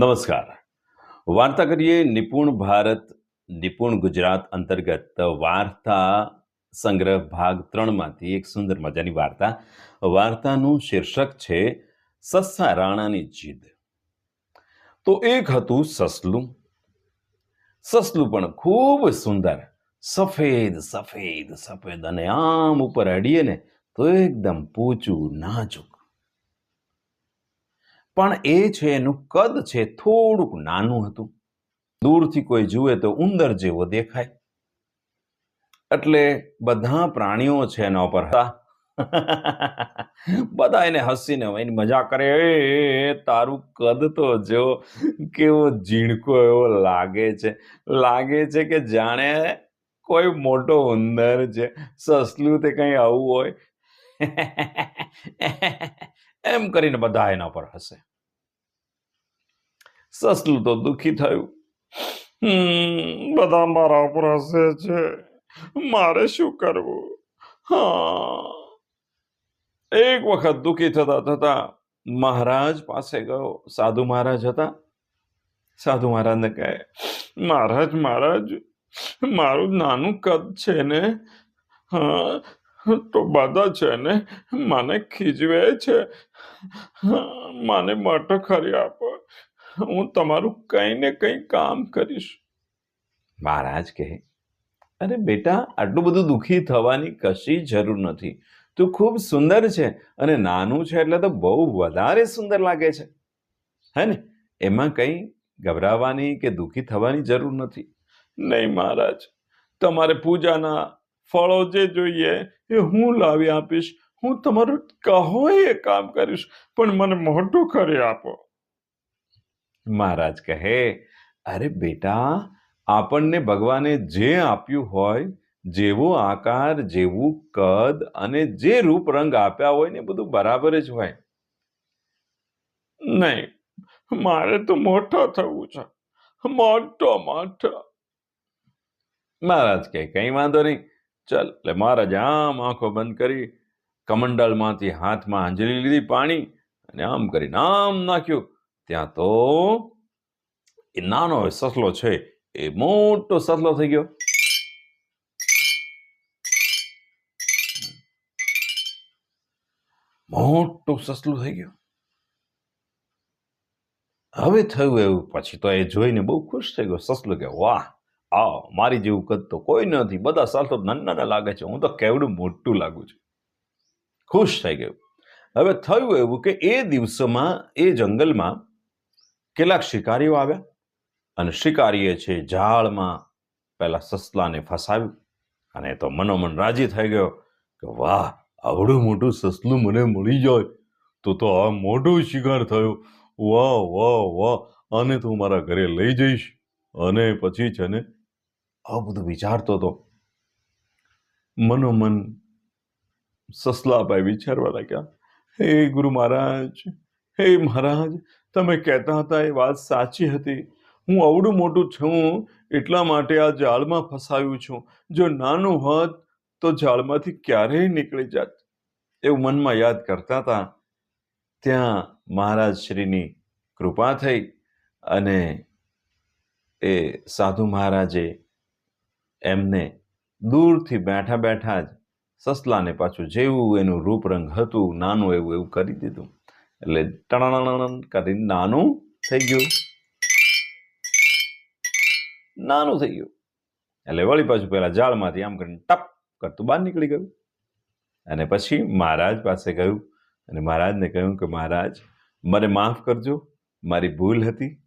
નમસ્કાર. વાર્તા કરીએ નિપુણ ભારત, નિપુણ ગુજરાત અંતર્ગત વાર્તા સંગ્રહ ભાગ ત્રણમાંથી એક સુંદર મજાની વાર્તા. વાર્તાનું શીર્ષક છે સસ્સા રાણાની જીદ. તો એક હતું સસલું. સસલું પણ ખૂબ સુંદર, સફેદ સફેદ સફેદ અને આમ ઉપર અડીએ ને તો એકદમ પૂચું, નાજુક પણ એ છે એનું કદ છે થોડુંક નાનું હતું. દૂરથી કોઈ જુએ તો ઉંદર જેવો દેખાય. એટલે બધા પ્રાણીઓ છે એના હતા. બધા એને હસીને એની મજા કરે "એ, તારું કદ તો જો કેવો ઝીણકો એવો લાગે છે. લાગે છે કે જાણે કોઈ મોટો ઉંદર છે. સસલું તે કંઈ આવું હોય. એમ કરીને બધા એના પર હશે સસલું તો દુઃખી થયું. બધા મારા ઉપર હસે છે. મારે શું કરવું? એક વખત દુઃખી થતા થતા મહારાજ પાસે ગયો. સાધુ મહારાજ હતા. સાધુ મહારાજને કહે, મહારાજ મહારાજ, મારું નાનું કદ છે ને? હા તો બધા છે ને? મને ખીજવે છે. મને મટો ખરી આપો. હું તમારું કંઈ ને કંઈ કામ કરીશ. મહારાજ કહે અરે બેટા આટલું બધું દુઃખી થવાની કશી જરૂર નથી. તું ખૂબ સુંદર છે અને નાનું છે એટલે તો બહુ વધારે સુંદર લાગે છે. હે ને? એમાં કંઈ ગભરાવાની કે દુઃખી થવાની જરૂર નથી. નહીં મહારાજ. તમારે પૂજાના ફળો જે જોઈએ એ હું લાવી આપીશ. હું તમારું કહો એ કામ કરીશ, પણ મને મોટું કરી આપો. મહારાજ કહે, અરે બેટા, આપણને ભગવાને જે આપ્યું હોય, જેવો આકાર, જેવું કદ અને જે રૂપ રંગ આપ્યા હોય ને બધું બરાબર જ હોય. નહીં, મારે તો મોટો થવું છે, મોટો મોટો. મહારાજ કહે, કઈ વાંધો નહીં ચાલ એટલે મહારાજ, આમ આંખો બંધ કરી કમંડલમાંથી હાથમાં આંજલી લીધી પાણી અને આમ કરીને આમ નાખ્યું. ત્યાં તો એ નાનો સસલો છે, એ મોટો સસલો થઈ ગયો. મોટું સસલું થઈ ગયું. હવે થયું એવું, પછી તો એ જોઈને બહુ ખુશ થઈ ગયો. સસલું કે, વાહ આ મારી જેવું કદ તો કોઈ નથી. બધા સસલો નાના નાના લાગે છે. હું તો કેવડું મોટું લાગુ છું. ખુશ થઈ ગયું. હવે થયું એવું કે એ દિવસોમાં, એ જંગલમાં કેટલાક શિકારીઓ આવ્યા અને શિકારીએ છે ઝાડમાં પહેલાં સસલાને ફસાવ્યું અને તો મનોમન રાજી થઈ ગયો કે, વાહ, આવડું મોટું સસલું મને મળી જાય. તો તો આ મોટો શિકાર થયો. વાહ વાહ વાહ. આને તો મારા ઘરે લઈ જઈશ. અને પછી છે ને, આ બધું વિચારતો હતો મનોમન સસલાભાઈ વિચારવા લાગ્યા. હે ગુરુ મહારાજ, હે મહારાજ, તમે કહેતા હતા એ વાત સાચી હતી. હું અવડું મોટું છું, એટલા માટે આ જાળમાં ફસાયું છું. જો નાનું હોત તો જાળમાંથી ક્યારેય નીકળી જાત. એવું મનમાં યાદ કરતા હતા. ત્યાં મહારાજ શ્રીની કૃપા થઈ અને એ સાધુ મહારાજે એમને દૂરથી બેઠા બેઠા જ સસલાને પાછું જેવું એનું રૂપરંગ હતું, નાનું એવું એવું કરી દીધું. એટલે ટણ કરી નાનું થઈ ગયું. નાનું થઈ ગયું. એટલે વળી પાછું પેલા જાળમાંથી આમ કરીને ટપ કરતું બહાર નીકળી ગયું. અને પછી મહારાજ પાસે ગયું અને મહારાજને કહ્યું કે મહારાજ, મને માફ કરજો, મારી ભૂલ હતી.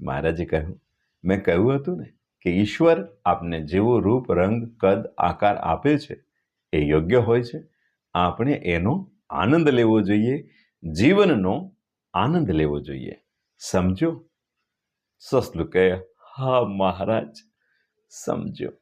મહારાજે કહ્યું મેં કહ્યું હતું ને કે ઈશ્વર આપને જેવો રૂપ, રંગ, કદ, આકાર આપે છે, એ યોગ્ય હોય છે. આપણે એનો આનંદ લેવો જોઈએ, જીવનનો આનંદ લેવો જોઈએ. સમજો? સસલું કહે, હા, મહારાજ, સમજો.